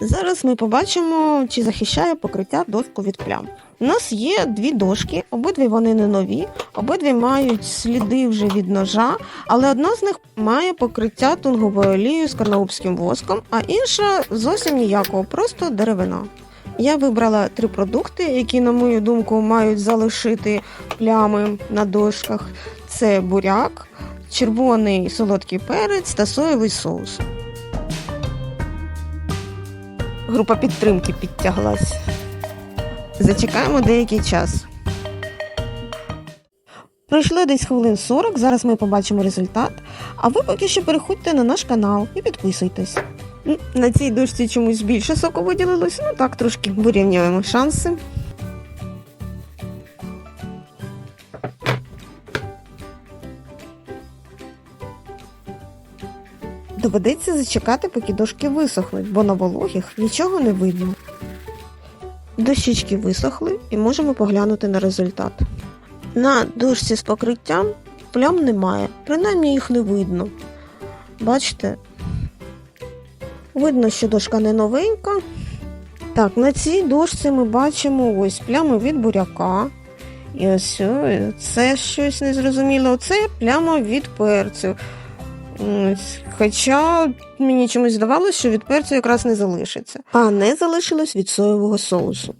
Зараз ми побачимо, чи захищає покриття дошку від плям. У нас є дві дошки, обидві вони не нові, обидві мають сліди вже від ножа, але одна з них має покриття тунговою олією з карнаубським воском, а інша зовсім ніякого, просто деревина. Я вибрала три продукти, які, на мою думку, мають залишити плями на дошках: це буряк, червоний солодкий перець та соєвий соус. Група підтримки підтяглась. Зачекаємо деякий час. Пройшло десь хвилин 40, зараз ми побачимо результат. А ви поки що переходьте на наш канал і підписуйтесь. На цій дошці чомусь більше соку виділилось, ну так трошки вирівнюємо шанси. Доведеться зачекати, поки дошки висохнуть, бо на вологих нічого не видно. Дощечки висохли і можемо поглянути на результат. На дошці з покриттям плям немає, принаймні їх не видно. Бачите? Видно, що дошка не новенька. Так, на цій дошці ми бачимо ось плями від буряка. І ось це щось незрозуміло. Це пляма від перцю. Хоча мені чомусь здавалося, що від перцю якраз не залишиться. А не залишилось від соєвого соусу.